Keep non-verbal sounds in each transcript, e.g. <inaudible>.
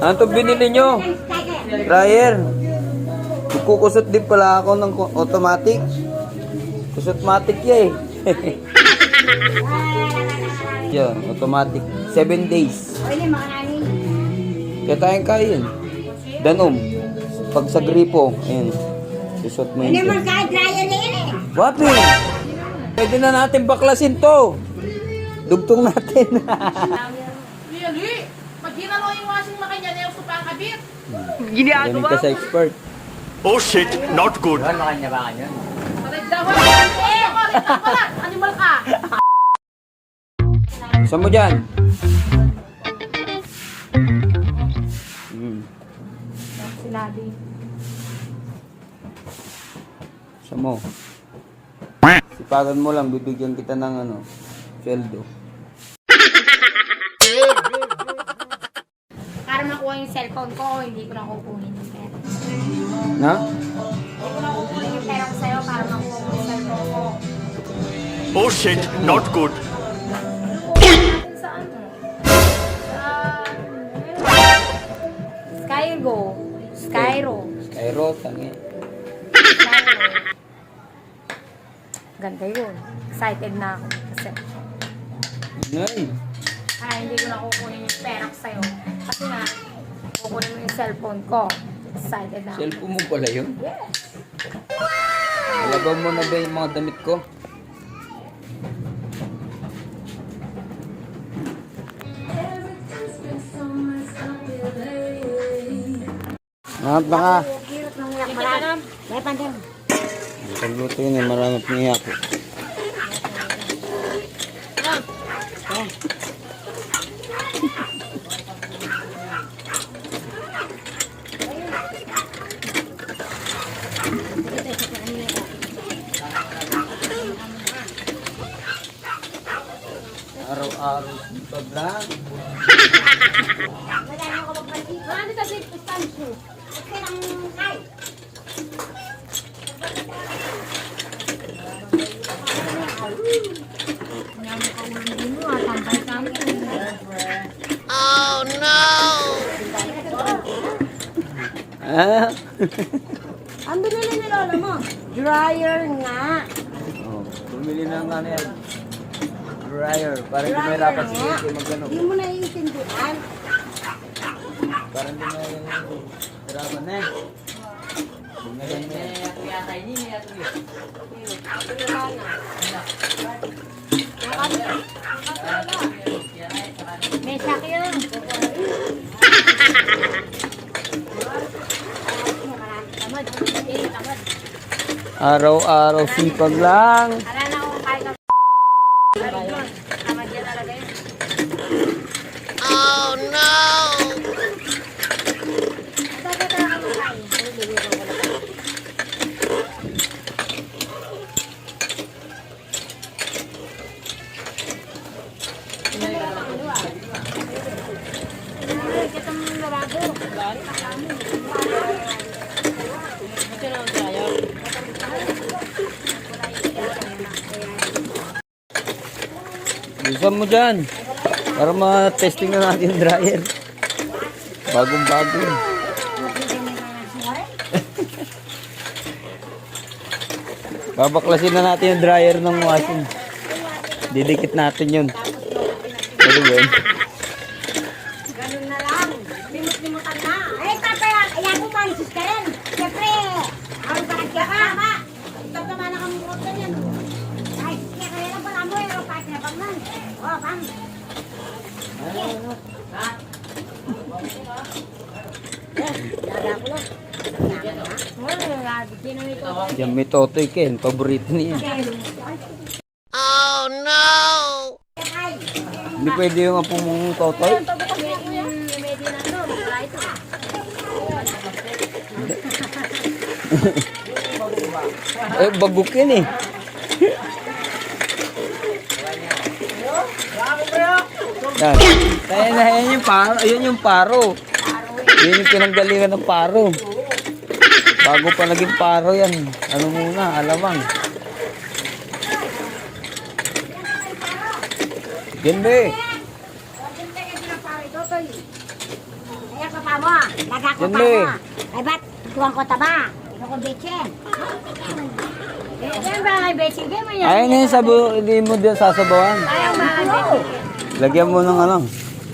Ano to binili nyo? Dryer. Kukusot din pala ako ng automatic. Kusotmatic ya eh. <laughs> Yan, automatic. 7 days. Kaya tayong kain. Danom. Pag sa gripo, ayan. Susot mo yun. yan eh. Pwede na natin baklasin to. Dugtong natin. <laughs> Ginalo yung washing machine niya, nayo pa kabit. Galing ka sa expert. Oh shit, not good. Patay daw. Eh, bakit ka pala? Animal ka. Saan mo dyan? Hmm. Sinabi. Saan mo? Sipagan mo lang, bibigyan kita ng ano, sweldo. Para makuha yung cellphone ko, hindi ko na kukunin yung pera. Na? Hindi ko na kukunin yung pera ko sa'yo para makuha mo yung cellphone ko. Oh shit, not good. Sa ano? Sa... Skygo. Skyro. Skyro, tangi. Skyro. Ganda yun. Excited na ako. Kasi, Nay, ah, hindi ko na kukunin yung pera ko sa'yo. Kasi nga, kukunin mo yung cellphone ko. Excited na ako. cellphone mo pala yun? Yes. Alabang mo na ba yung mga damit ko? Mga baka. Kirot ng iyak marami. May pandem. Pagluto yun eh, marami piniyak. Araw-araw pag lang. Ano kasi pistansyo? Ito ang kay. Ah? Ang binili ni Lola mo? Dryer nga. oh, bumili na nga na yan. Dryer, para hindi may rapat si. Kiki magano. Hindi mo naiintindihan. Para hindi yung hirapan na eh. May sakyan. Araw-araw sipag lang. Ala na akong kaya ka. Tamad yan talaga yun. Oh no! Ito, ito, ito, ako kain. Ay, kita mo yung lababo. Bilisan mo dyan. Para ma-testing na natin yung dryer. Bagong-bago yun. <laughs> Babaklasin na natin yung dryer ng washing. Didikit natin yun. Ano ba yun? Ganun na lang. Limot-limutan na. Eh, tatay, ayan mo pa, isis ka rin. Siyempre, ang bakit ka ka, ma? Ito tama na kami rot na yan. Ay, kaya kaya lang pala mo, eh, Diyan may totoy Ken. Paborito niya. Ay, Hindi pwede yung apong mong totoy. <laughs> Eh, bagok yan eh. <laughs> Yan. Kaya na yan yung paro. Yun yung paro. Yun yung pinanggalingan ng paro. Bago pa naging paro yan. Ano muna, alamang. Teka sila pare, Totoy. mo. Laga ko Yan pa mo. Ay ba't tuwang ko taba? Ito ko bitchin. Eh, yan ba ang bitchin? Yan mo yan. Ayun na yung sabo, hindi mo din sasabawan. Ayaw ba ang bitchin? Lagyan mo ng ano.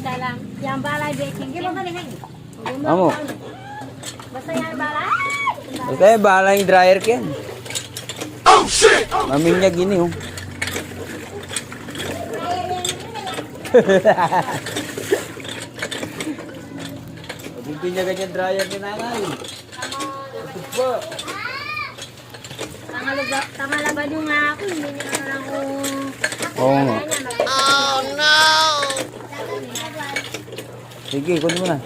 Dalang. Yan balay bitchin. Yan mo kalihay. Amo. Basta yan balay. Basta yung bahala yung dryer yan. Oh shit! Maminyag yun eh. oh. Bibinyagan yung dryer ni nanay. Ba? Tangalaga, tangalabad yung nga ako. Hindi niya na lang kung... Oo nga. Sige, kunin mo na.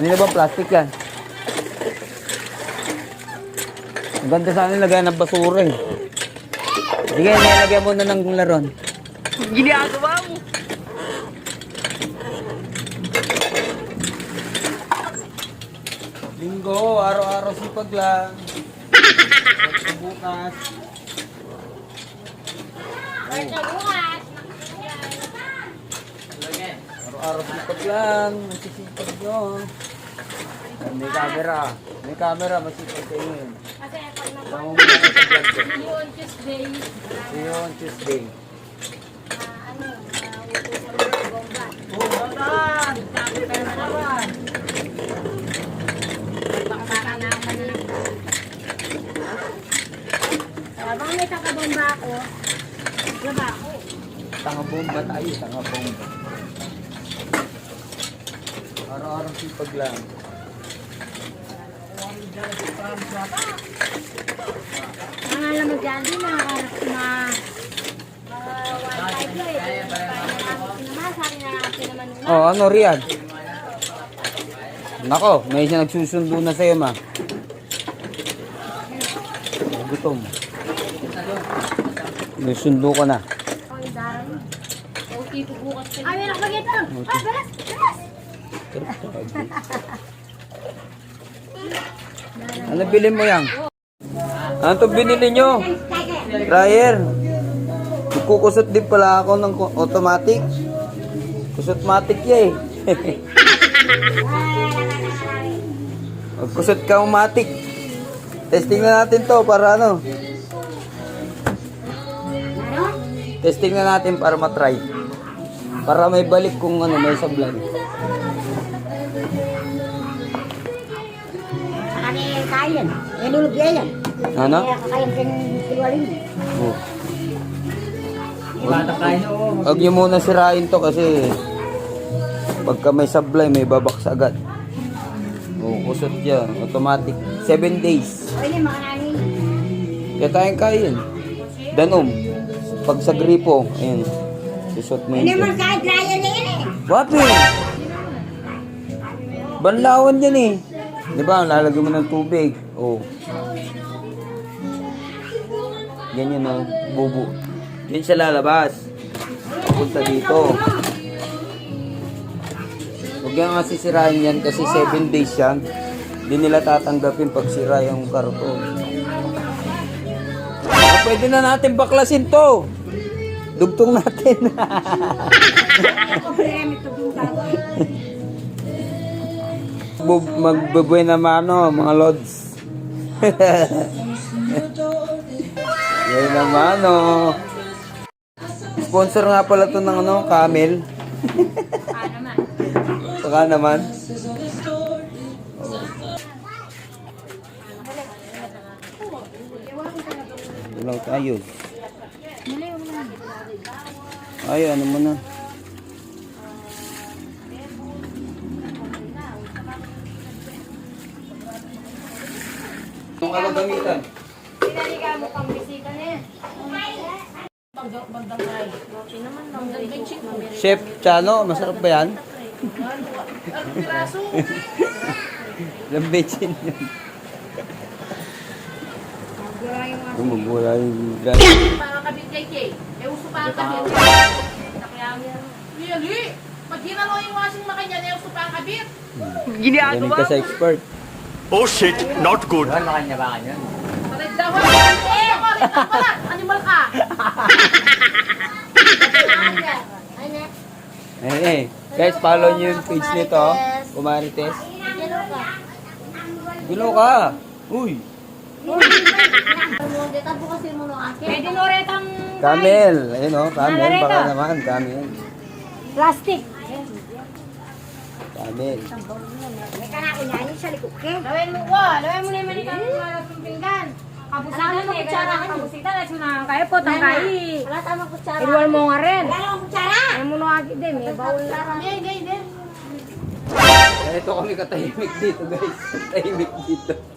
Ano na ba plastic yan? Ang ganda sana nilagyan ng basura eh. Sige, nilagyan mo na ng laron. Ginagawa mo. Linggo, araw-araw sipag lang. <laughs> Bukas. Araw-araw sipag lang. Masisipag nyo. May camera. May camera, masipag kayo yun. Tama mo na sa vlog ko. Yun, Tuesday. See on Tuesday. ah, ano, ah, mo ng bomba. Baka baka na ako kanina. Habang may kakabomba ako, laba ako. Tanga bomba tayo, tanga bomba. Araw-araw sipag lang. Mga alam mo dyan, di mga oras na Oh, ano Riyad? Nako, may siya nagsusundo na sa'yo, ma. Gutom. May sundo ka na. Ay, dahil. Ay, may nakapagit lang. Ay, balas. Ano bilhin mo yan? Ano to binili nyo? Dryer. Kukusot din pala ako ng automatic. Kusotmatic ya eh. <laughs> Magkusot ka automatic. Testing na natin to para ano. Testing na natin para matry. Para may balik kung ano may sablay. Kami Yan ulog yan. Ano? Kaya kakain din siwaling. Oh. Huwag niyo muna sirain to kasi pagka may sablay, may babaks agad. Oh, kusot yan. Automatic. 7 days. Kaya tayong kain. Danom. Pag sa gripo, ayun. Susot mo Ini yun. mga kahit dryer na yan eh. Wapi! Banlawan yan eh. Di ba? Lalagyan mo ng tubig. Oh. Ganyan oh. Bubo. Yan siya lalabas. Papunta dito. Huwag nga sisirain yan kasi 7 days yan. Hindi nila tatanggapin pag sira yung karton. Ah, pwede na natin baklasin to. Dugtong natin. <laughs> Problema ito yung tao. Bu- magbabuhay na mano, mga lods. <laughs> Yan naman, oh. Sponsor nga pala to ng ano, Camel. <laughs> Baka naman. Ulaw tayo. Ay, ano mo na. Pinaliga mo pang bisita na yan. Bandang kay. Chef Chano, masarap ba yan? Ano piraso? Lambechin yun. Magura yung yung Para kabit kay Kay. Eh, uso pa ang kabit. Really? Pag ginalo yung washing niya, eh, uso pa ang kabit. Galing ka sa expert. Oh shit, not good. Paligdawan. Eh, ako, rin pala. Animal ka. Eh, eh. Guys, follow nyo yung page nito. Kumarites. Gulo ka. Uy. Pwede mo retang Camel. Ayun o, camel. Baka naman, camel. plastic. Camel. May yun sa likod ke. Lawin mo ko, lawin mo na yung manitang malas Kabusitan mo kutsara. Kabusitan at sunang kayo po tang kai. Wala tamang kutsara. Iluwal mo nga rin. Wala namang kutsara. Ay mo no agi din, may bawal lang. Hindi, hindi, hindi. Ganito kami katahimik dito guys. Tahimik dito.